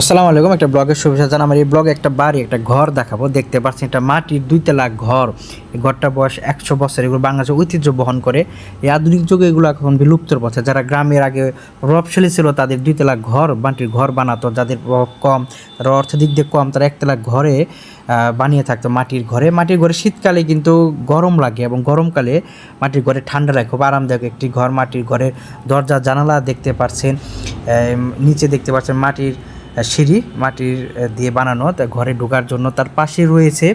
আসসালামু আলাইকুম, একটা ব্লগের শুভেচ্ছা জানাই আমার এই ব্লগে একটা বাড়ি, একটা ঘর দেখাবো। দেখতে পাচ্ছেন, এটা মাটির দুইতলা ঘর। এই ঘরটা বয়স একশো বছর, এগুলো বাংলাদেশের ঐতিহ্য বহন করে। এই আধুনিক যুগে এগুলো এখন বিলুপ্তর পথে। যারা গ্রামের আগে প্রভাবশালী ছিল, তাদের দুইতলা ঘর, মাটির ঘর বানাতো। যাদের কম, তারা অর্থের দিক দিয়ে কম, তারা একতলা ঘরে বানিয়ে থাকতো মাটির ঘরে। মাটির ঘরে শীতকালে কিন্তু গরম লাগে এবং গরমকালে মাটির ঘরে ঠান্ডা লাগে। খুব আরামদায়ক একটি ঘর। মাটির ঘরের দরজা, জানালা দেখতে পাচ্ছেন নিচে দেখতে পাচ্ছেন মাটির সিঁড়ি মাটির দিয়ে বানানো ঘরে ঢোকার জন্য। তার পাশে রয়েছে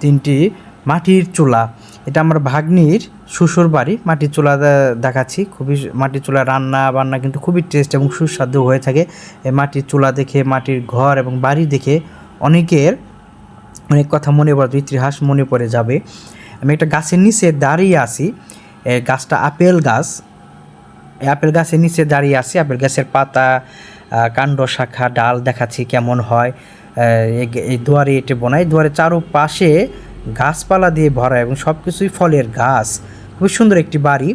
তিনটি মাটির চুলা। এটা আমার ভাগ্নির শ্বশুর বাড়ি। মাটির চুলা দেখাচ্ছি। খুবই মাটির চুলা রান্না বান্না কিন্তু খুবই টেস্ট এবং সুস্বাদু হয়ে থাকে। মাটির চুলা দেখে, মাটির ঘর এবং বাড়ি দেখে অনেকের অনেক কথা মনে পড়ে, ইতিহাস মনে পড়ে যাবে। আমি একটা গাছের নিচে দাঁড়িয়ে এই গাছটা আপেল গাছ। আপেল গাছের নিচে দাঁড়িয়ে আছি। আপেল গাছের পাতা কাণ্ড, শাখা, ডাল দেখাচ্ছি কেমন হয়। এই- দুয়ারে এটি বোনাই। দুয়ারে চারোপাশে গাছপালা দিয়ে ভরা এবং সব কিছুই ফলের গাছ। খুব সুন্দর একটি বাড়ি।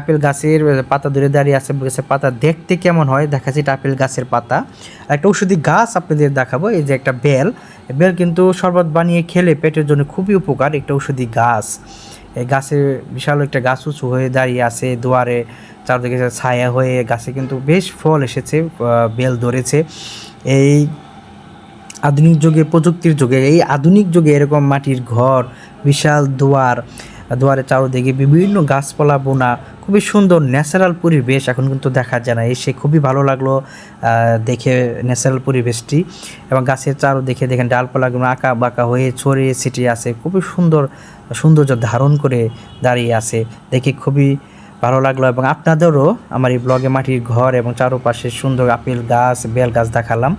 আপেল গাছের পাতা ধরে দাঁড়িয়ে আছে গাছের পাতা দেখতে কেমন হয়? দেখাচ্ছি এটা আপেল গাছের পাতা। একটা ঔষধি গাছ আপনাদের দেখাবো, এই যে একটা বেল। বেল কিন্তু শরবত বানিয়ে খেলে পেটের জন্য খুবই উপকার একটা ঔষধি গাছ। এই গাছে বিশাল একটা গাছ উঁচু হয়ে দাঁড়িয়ে আছে, দুয়ারে চারদিকে ছায়া হয়ে গাছে কিন্তু বেশ ফল এসেছে বেল ধরেছে। এই আধুনিক যুগে, প্রযুক্তির যুগে, এই আধুনিক যুগে এরকম মাটির ঘর, বিশাল দুয়ার দুয়ারে চারোদিকে বিভিন্ন গাছপালা, বোনা, খুবই সুন্দর ন্যাচারাল পরিবেশ এখন কিন্তু দেখা যায় না। এসে খুবই ভালো লাগল দেখে ন্যাচারাল পরিবেশটি এবং গাছের চারদিকে দেখেন ডালপালাগুলো আঁকা বাঁকা হয়ে ছড়িয়ে ছিটিয়ে আছে, খুবই সুন্দর সৌন্দর্য ধারণ করে দাঁড়িয়ে আছে, দেখে খুবই ভালো লাগল এবং আপনাদেরও আমার এই ব্লগে মাটির ঘর এবং চারপাশে সুন্দর আপেল গাছ, বেল গাছ দেখালাম,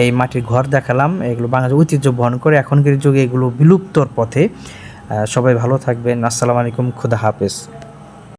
এই মাটির ঘর দেখালাম, এগুলো বাংলাদেশ ঐতিহ্য বহন করে এখনকার যুগে এগুলো বিলুপ্তর পথে সবাই ভালো থাকবেন। আসসালামু আলাইকুম খুদা হাফেজ।